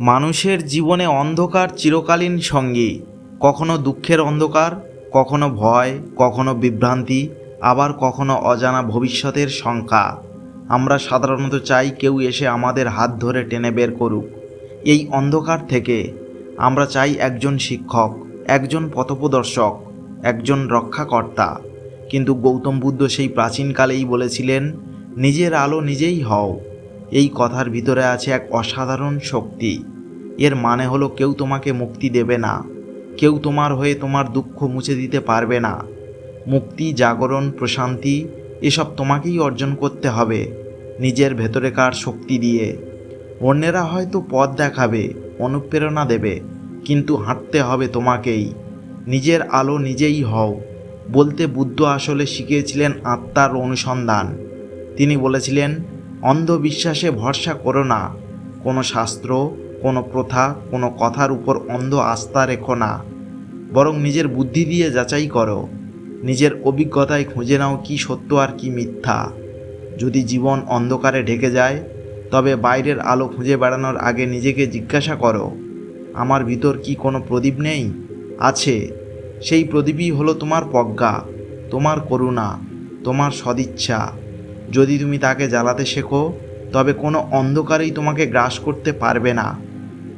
মানুষের জীবনে অন্ধকার চিরকালীন সঙ্গী, কখনো দুঃখের অন্ধকার, কখনো ভয়, কখনো বিভ্রান্তি, আবার কখনো অজানা ভবিষ্যতের শঙ্কা। আমরা সাধারণত চাই কেউ এসে আমাদের হাত ধরে টেনে বের করুক। এই অন্ধকার থেকে আমরা চাই একজন শিক্ষক, একজন পথপ্রদর্শক, একজন রক্ষাকর্তা। কিন্তু গৌতম বুদ্ধ সেই প্রাচীনকালেই বলেছিলেন, নিজের আলো নিজেই হও। এই কথার ভিতরে আছে এক অসাধারণ শক্তি। এর মানে হলো কেউ তোমাকে মুক্তি দেবে না। কেউ তোমার হয়ে তোমার দুঃখ মুছে দিতে পারবে না। মুক্তি, জাগরণ, প্রশান্তি, এসব তোমাকেই অর্জন করতে হবে নিজের ভেতরেকার শক্তি দিয়ে। অন্যেরা হয়তো পথ দেখাবে, অনুপ্রেরণা দেবে, কিন্তু হাঁটতে হবে তোমাকেই। নিজের আলো নিজেই হও। বলতে বুদ্ধ আসলে শিখিয়েছিলেন আত্মার অনুসন্ধান। তিনি বলেছিলেন অন্ধবিশ্বাসে ভরসা করো না। কোনো শাস্ত্র, কোনো প্রথা, কোনো কথার উপর অন্ধ আস্থা রেখো না। বরং নিজের বুদ্ধি দিয়ে যাচাই করো। নিজের অভিজ্ঞতায় খুঁজে নাও কি সত্য আর কি মিথ্যা। যদি জীবন অন্ধকারে ঢেকে যায়, তবে বাইরের আলো খুঁজে বেড়ানোর আগে নিজেকে জিজ্ঞাসা করো, আমার ভিতর কি কোনো প্রদীপ নেই? আছে। সেই প্রদীপই হলো তোমার প্রজ্ঞা, তোমার করুণা, তোমার সদিচ্ছা। যদি তুমি তাকে জ্বালাতে শেখো, তবে কোনো অন্ধকারেই তোমাকে গ্রাস করতে পারবে না।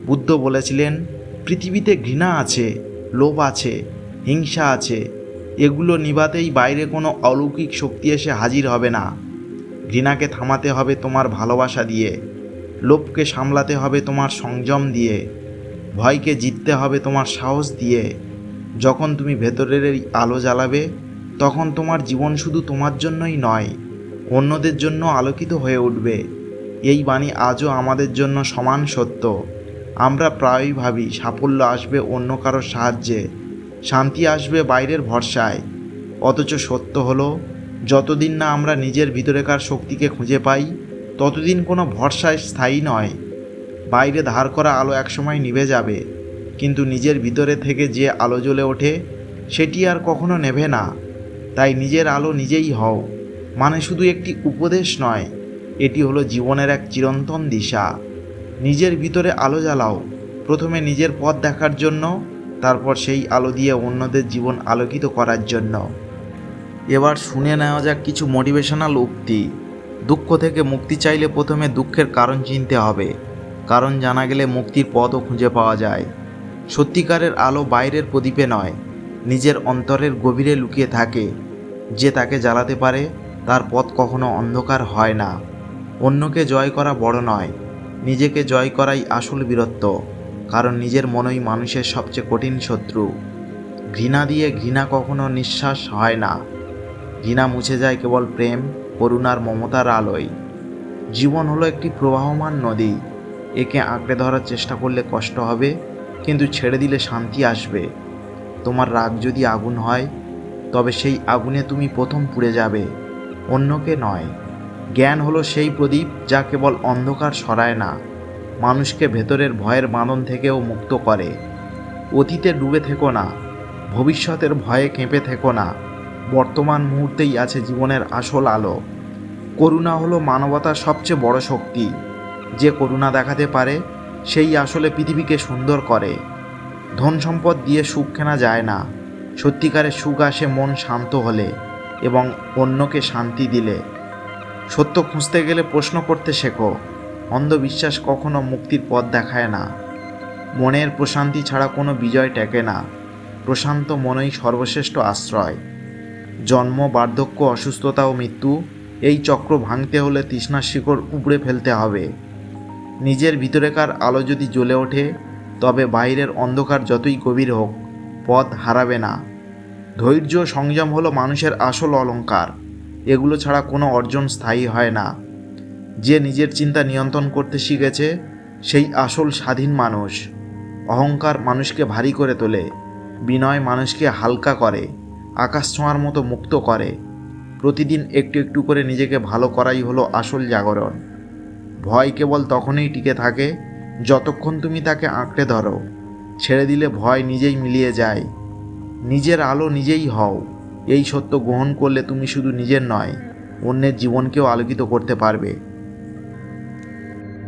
বুদ্ধ বলেছিলেন, পৃথিবীতে ঘৃণা আছে, লোভ আছে, হিংসা আছে। এগুলো নিবাতেই বাইরে কোনো অলৌকিক শক্তি এসে হাজির হবে না। ঘৃণাকে থামাতে হবে তোমার ভালোবাসা দিয়ে, লোভকে সামলাতে হবে তোমার সংযম দিয়ে, ভয়কে জিততে হবে তোমার সাহস দিয়ে। যখন তুমি ভেতরের আলো জ্বালাবে, তখন তোমার জীবন শুধু তোমার জন্যই নয় অন্যদের জন্য আলোকিত হয়ে উঠবে। এই বাণী আজও আমাদের জন্য সমান সত্য। আমরা প্রায়ই ভাবি, সাফল্য আসবে অন্য কারোর সাহায্যে। শান্তি আসবে বাইরের ভরসায়। অথচ সত্য হলো, যতদিন না আমরা নিজের ভিতরেকার শক্তিকে খুঁজে পাই, ততদিন কোনো ভরসায় স্থায়ী নয়। বাইরে ধার করা আলো একসময় নিভে যাবে। কিন্তু নিজের ভিতরে থেকে যে আলো জ্বলে ওঠে, সেটি আর কখনো নেভে না। তাই নিজের আলো নিজেই হও। মানে শুধু একটি উপদেশ নয়, এটি হলো জীবনের এক চিরন্তন দিশা। নিজের ভিতরে আলো জ্বালাও। প্রথমে নিজের পথ দেখার জন্য, তারপর সেই আলো দিয়ে অন্যদের জীবন আলোকিত করার জন্য। এবার শুনে নেওয়া যাক কিছু মোটিভেশনাল উক্তি। দুঃখ থেকে মুক্তি চাইলে প্রথমে দুঃখের কারণ চিনতে হবে। কারণ জানা গেলে মুক্তির পথও খুঁজে পাওয়া যায়। সত্যিকারের আলো বাইরের প্রদীপে নয়, নিজের অন্তরের গভীরে লুকিয়ে থাকে। যে তাকে জ্বালাতে পারে তার পথ কখনো অন্ধকার হয় না। অন্যকে জয় করা বড় নয়, নিজেকে জয় করাই আসল বীরত্ব, কারণ নিজের মনই মানুষের সবচেয়ে কঠিন শত্রু। ঘৃণা দিয়ে ঘৃণা কখনো নিঃশ্বাস হয় না। ঘৃণা মুছে যায় কেবল প্রেম করুণার মমতার আলোয়। জীবন হলো একটি প্রবাহমান নদী। একে আঁকড়ে ধরার চেষ্টা করলে কষ্ট হবে, কিন্তু ছেড়ে দিলে শান্তি আসবে। তোমার রাগ যদি আগুন হয়, তবে সেই আগুনে তুমি প্রথম পুড়ে যাবে। অন্যকে নয়। জ্ঞান হলো সেই প্রদীপ যা কেবল অন্ধকার সরায় না, মানুষকে ভেতরের ভয়ের বাঁধন থেকেও মুক্ত করে। অতীতে ডুবে থেকো না, ভবিষ্যতের ভয়ে কেঁপে থেকো না, বর্তমান মুহূর্তেই আছে জীবনের আসল আলো। করুণা হলো মানবতার সবচেয়ে বড় শক্তি। যে করুণা দেখাতে পারে, সেই আসলে পৃথিবীকে সুন্দর করে। ধন সম্পদ দিয়ে সুখ কেনা যায় না, সত্যিকারের সুখ আসে মন শান্ত হলে। এবং অন্যকে শান্তি দিলে। সত্য খুঁজতে গেলে প্রশ্ন করতে শেখো, অন্ধবিশ্বাস কখনো মুক্তির পথ দেখায় না। মনের প্রশান্তি ছাড়া কোনো বিজয় টেকে না, প্রশান্ত মনই সর্বশ্রেষ্ঠ আশ্রয়। জন্ম, বার্ধক্য, অসুস্থতা ও মৃত্যু, এই চক্র ভাঙতে হলে তৃষ্ণার শিকড় উপড়ে ফেলতে হবে। নিজের ভিতরেকার আলো যদি জ্বলে ওঠে, তবে বাইরের অন্ধকার যতই গভীর হোক, পথ হারাবে না। ধৈর্য সংযম হলো মানুষের আসল অলংকার এগুলো ছাড়া কোনো অর্জন স্থায়ী হয় না। যে নিজের চিন্তা নিয়ন্ত্রণ করতে শিখেছে, সেই আসল স্বাধীন মানুষ। অহংকার মানুষকে ভারী করে তোলে, বিনয় মানুষকে হালকা করে, আকাশ ছোঁয়ার মতো মুক্ত করে। প্রতিদিন একটু একটু করে নিজেকে ভালো করাই হলো আসল জাগরণ। ভয় কেবল তখনই টিকে থাকে, যতক্ষণ তুমি তাকে আঁকড়ে ধরো। ছেড়ে দিলে ভয় নিজেই মিলিয়ে যায়। নিজের আলো নিজেই হও। এই সত্য গ্রহণ করলে তুমি শুধু নিজের নয়, অন্যের জীবনকেও আলোকিত করতে পারবে।